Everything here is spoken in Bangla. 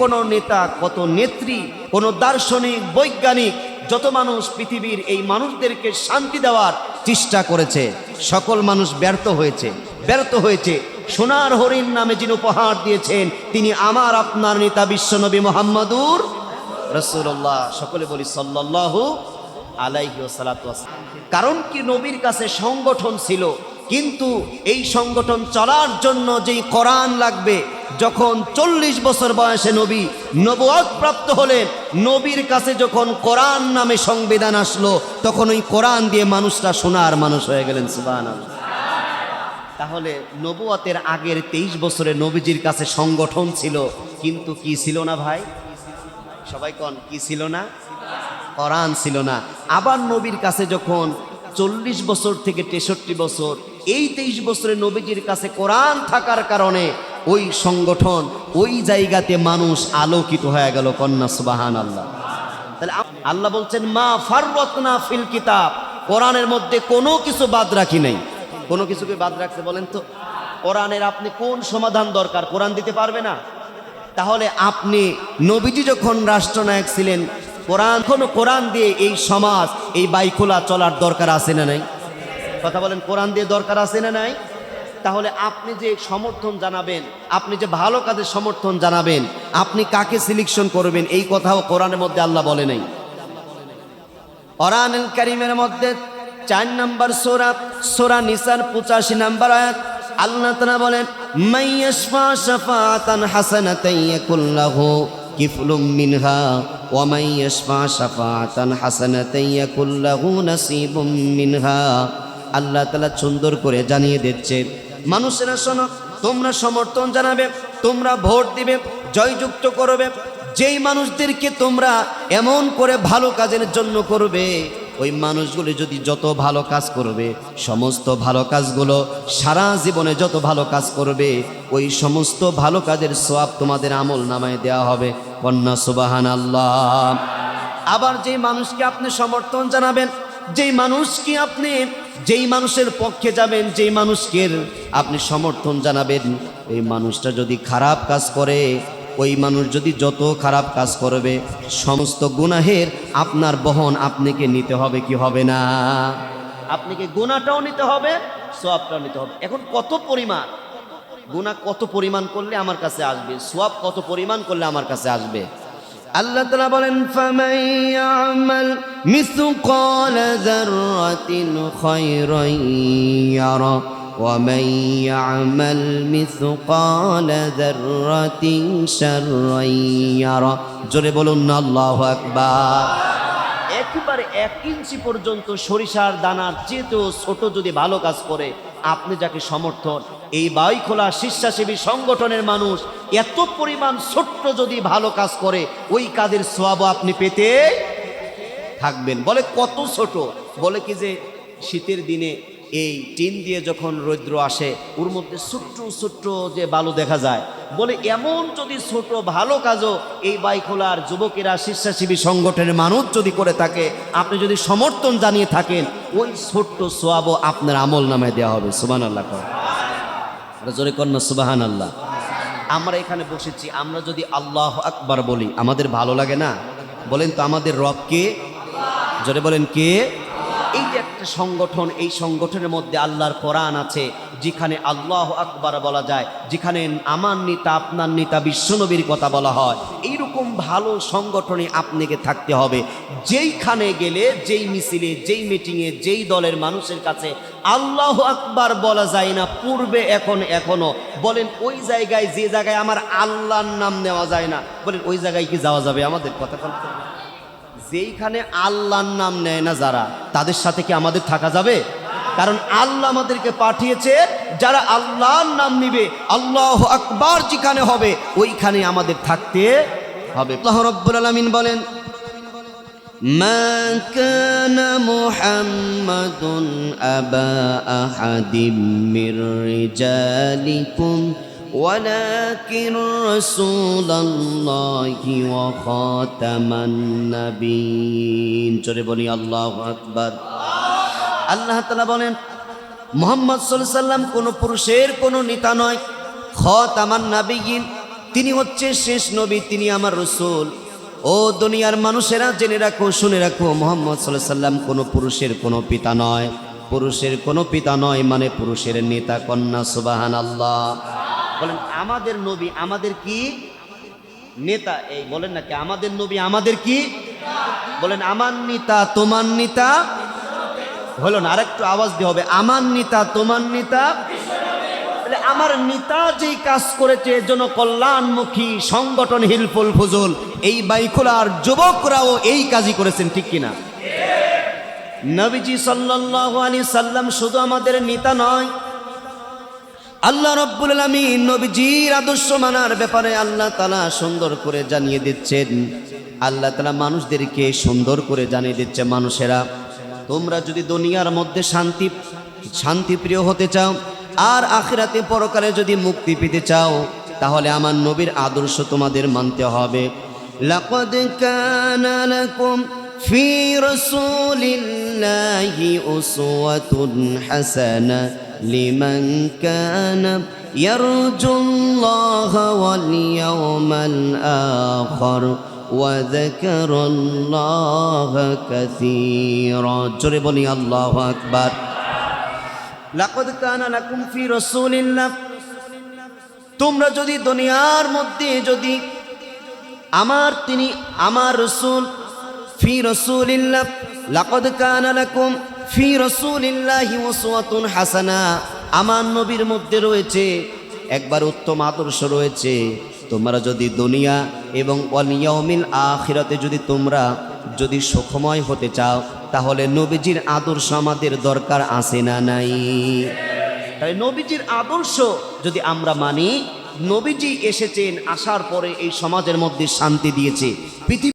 কোনো নেতা, কত নেত্রী, কোনো দার্শনিক, বৈজ্ঞানিক, যত মানুষ পৃথিবীর এই মানুষদেরকে শান্তি দেওয়ার চেষ্টা করেছে, সকল মানুষ ব্যর্থ হয়েছে ব্যর্থ হয়েছে। সোনার হরিণ নামে যিনি উপহার দিয়েছেন, তিনি আমার আপনার নেতা বিশ্বনবী মোহাম্মদুর রসুল্লাহ সকলে বলি সাল্লাহ কারণ কি নবীর কাছে সংগঠন ছিল, কিন্তু এই সংগঠন চলার জন্য যেই কোরআন লাগবে যখন চল্লিশ বছর বয়সে নবী নবুয়াত প্রাপ্ত হলেন নবীর কাছে যখন কোরআন নামে সংবিধান আসলো, তখন ওই কোরআন দিয়ে মানুষরা সোনার মানুষ হয়ে গেলেন সুবান তাহলে নবুয়াতের আগের তেইশ বছরে নবীজির কাছে সংগঠন ছিল, কিন্তু কি ছিল না ভাই? সবাই কন, কি ছিল না? কোরআন ছিল না। আবার নবীর কাছে যখন চল্লিশ বছর থেকে তেষট্টি বছর, এই তেইশ বছরে নবীজির কাছে কোরআন থাকার কারণে ওই সংগঠন, ওই জায়গাতে মানুষ আলোকিত হয়ে গেল কন্যা সুবাহান আল্লাহ তাহলে আল্লাহ বলছেন, মা ফাররতনা ফিল কিতাব। কোরআনের মধ্যে কোনো কিছু বাদ রাখি নাই। কোনো কিছুকে বাদ রাখতে বলেন তো? কোরআনের আপনি কোন সমাধান দরকার? কোরআন দিতে পারবে না? তাহলে আপনি নবীজি যখন রাষ্ট্রনায়ক ছিলেন, কোরআন কোনো কোরআন দিয়ে এই সমাজ, এই বাইকোলা চলার দরকার আছে না নাই? কথা বলেন, কোরআন দিয়ে দরকার আছে না নাই? তাহলে আপনি যে সমর্থন জানাবেন, আপনি যে ভালো কাজের সমর্থন জানাবেন, আপনি কাকে সিলেকশন করবেন, এই কথাও কোরআনের মধ্যে আল্লাহ বলে নাই। কোরআনুল কারীমের মধ্যে চার নাম্বার সোরা সোরা নিসার পঁচাশি নাম্বার আয়াত, আল্লাহ তাআলা বলেন মিনহা নাসিবুম মিনহা। আল্লাহ সুন্দর করে জানিয়ে দিচ্ছে মানুষেরা শোনো, তোমরা সমর্থন জানাবে, তোমরা ভোট দিবে, জয়যুক্ত করবে। যেই মানুষদেরকে তোমরা এমন করে ভালো কাজের জন্য করবে, ওই মানুষগুলি যদি যত ভালো কাজ করবে, সমস্ত ভালো কাজগুলো সারা জীবনে যত ভালো কাজ করবে, ওই সমস্ত ভালো কাজের সোয়াব তোমাদের আমল নামায় দেওয়া হবে। কন্যা সুবাহান আল্লাহ আবার যেই মানুষকে আপনি সমর্থন জানাবেন, যেই মানুষকে আপনি যেই মানুষের পক্ষে যাবেন, যেই মানুষকে আপনি সমর্থন জানাবেন এই মানুষটা যদি খারাপ কাজ করে, ওই মানুষ যদি যত খারাপ কাজ করবে, সমস্ত গুনাহের আপনার বহন আপনাকে নিতে হবে কি হবে না? আপনাকে গুনাহটাও নিতে হবে, সোয়াবটাও নিতে হবে। এখন কত পরিমাণ? গুনাহ কত পরিমাণ করলে আমার কাছে আসবে? সোয়াব কত পরিমাণ করলে আমার কাছে আসবে? আল্লাহ তালা বলেন ফামান ইয়ামাল মিসকাল যাররাতিন খায়রান ইয়ারা ومن يعمل مثقال ذرة شرا يرى জোরে বলুন না আল্লাহু আকবার একেবারে এক ইঞ্চি পর্যন্ত সরিষার দানার চেয়েতেও ছোট যদি ভালো কাজ করে আপনি যাকে সমর্থন এই বাইখোলা স্বেচ্ছাসেবী সংগঠনের মানুষ এত পরিমাণ ছোট্ট যদি ভালো কাজ করে, ওই কাজের সোয়াব আপনি পেতে থাকবেন। বলে কত ছোট? বলে কি যে শীতের দিনে এই টিন দিয়ে যখন রৌদ্র আসে, ওর মধ্যে ছোট্ট ছোট্ট যে বালু দেখা যায়। বলে এমন যদি ছোট ভালো কাজও এই বাইখোলার যুবকেরা, স্বেচ্ছাসেবী সংগঠনের মানুষ যদি করে থাকে, আপনি যদি সমর্থন জানিয়ে থাকেন, ওই ছোট্ট সোয়াবও আপনার আমল নামে দেওয়া হবে। সুবান আল্লাহ জোরে কন্যা সুবাহান আল্লাহ আমরা এখানে বসেছি, আমরা যদি আল্লাহ আকবার বলি, আমাদের ভালো লাগে না? বলেন তো আমাদের রব কে? জোরে বলেন, কে? এই যে একটা সংগঠন, এই সংগঠনের মধ্যে আল্লাহর কোরআন আছে, যেখানে আল্লাহ আকবার বলা যায়, যেখানে আমার নেতা আপনার নেতা বিশ্বনবীর কথা বলা হয়। এইরকম ভালো সংগঠনে আপনাকে থাকতে হবে। যেইখানে গেলে, যেই মিছিলে, যেই মিটিংয়ে, যেই দলের মানুষের কাছে আল্লাহ আকবার বলা যায় না, পূর্বে, এখন, এখনও। বলেন, ওই জায়গায়, যে জায়গায় আমার আল্লাহর নাম নেওয়া যায় না, বলেন, ওই জায়গায় কি যাওয়া যাবে আমাদের কথা বলতে যেইখানে আল্লাহর নাম নেয় না যারা তাদের সাথে কি আমাদের থাকা যাবে কারণ আল্লাহ আমাদেরকে পাঠিয়েছে যারা আল্লাহর নাম নিবে আল্লাহ আকবার যেখানে হবে ওইখানে আমাদের থাকতে হবে আল্লাহ রব্বুল আলামিন বলেন ما كان محمد أبا أحد من رجالكم ولكن رسول الله وخاتم النبيين জোরে বলি আল্লাহু আকবার আল্লাহ তাআলা বলেন মোহাম্মদ সাল্লাল্লাহু আলাইহি সাল্লাম কোনো পুরুষের কোনো নেতা নয় খতামান নাবিয়িন তিনি হচ্ছে শেষ নবী তিনি আমার রসুল ও দুনিয়ার মানুষেরা জেনে রাখো শুনে রাখো মোহাম্মদ সাল্লাহ সাল্লাম কোনো পুরুষের কোনো পিতা নয় পুরুষের কোনো পিতা নয় মানে পুরুষের নেতা কন্যা সুবাহান আল্লাহ বলেন আমাদের নবী আমাদের কি নেতা? এই বলেন না কি আমাদের নবী আমাদের কি? বলেন আমার নেতা তোমার নেতা? হলো না আরেকটু আওয়াজ দিয়ে হবে আমার নেতা তোমার নেতা? আমার নেতা যেই কাজ করেছে এর জন্য কল্যাণমুখী সংগঠন হিলফুল ফুজুল। এই বাইকুলার যুবকরাও এই কাজই করেছেন ঠিক কিনা? নবীজি সাল্লাল্লাহু আলাইহি সাল্লাম শুধু আমাদের নেতা নয় আল্লাহ রব্বুল আলমিন নবীজির আদর্শ মানার ব্যাপারে আল্লাহ তালা সুন্দর করে জানিয়ে দিচ্ছেন। আল্লাহ তালা মানুষদেরকে সুন্দর করে জানিয়ে দিচ্ছে মানুষেরা। তোমরা যদি দুনিয়ার মধ্যে শান্তি, শান্তিপ্রিয় হতে চাও আর আখিরাতে পরকালে যদি মুক্তি পেতে চাও, তাহলে আমার নবীর আদর্শ তোমাদের মানতে হবে। ফি রাসূলিল্লাহি لمن كان يرجو الله واليوم الآخر وذكر الله كثيرا جربني الله أكبر لقد كان لكم في رسول الله তোমরা যদি দুনিয়ার মধ্যে যদি আমার তিনি আমার রসুল ফি রসুলিল্লাহ লাকদ কানা লাকুম ফি রসুলিল্লাহি উসওয়াতুন হাসানা। আমার নবীর মধ্যে রয়েছে, একবার উত্তম আদর্শ রয়েছে। তোমরা যদি দুনিয়া এবং অনিয়মিল আখিরাতে যদি তোমরা যদি সুখময় হতে চাও, তাহলে নবীজির আদর্শ আমাদের দরকার আছে না নাই? তাই নবীজির আদর্শ যদি আমরা মানি, নবীজি এসেছেন, আসার পরে এই সমাজের মধ্যে শান্তি দিয়েছে। পৃথিবী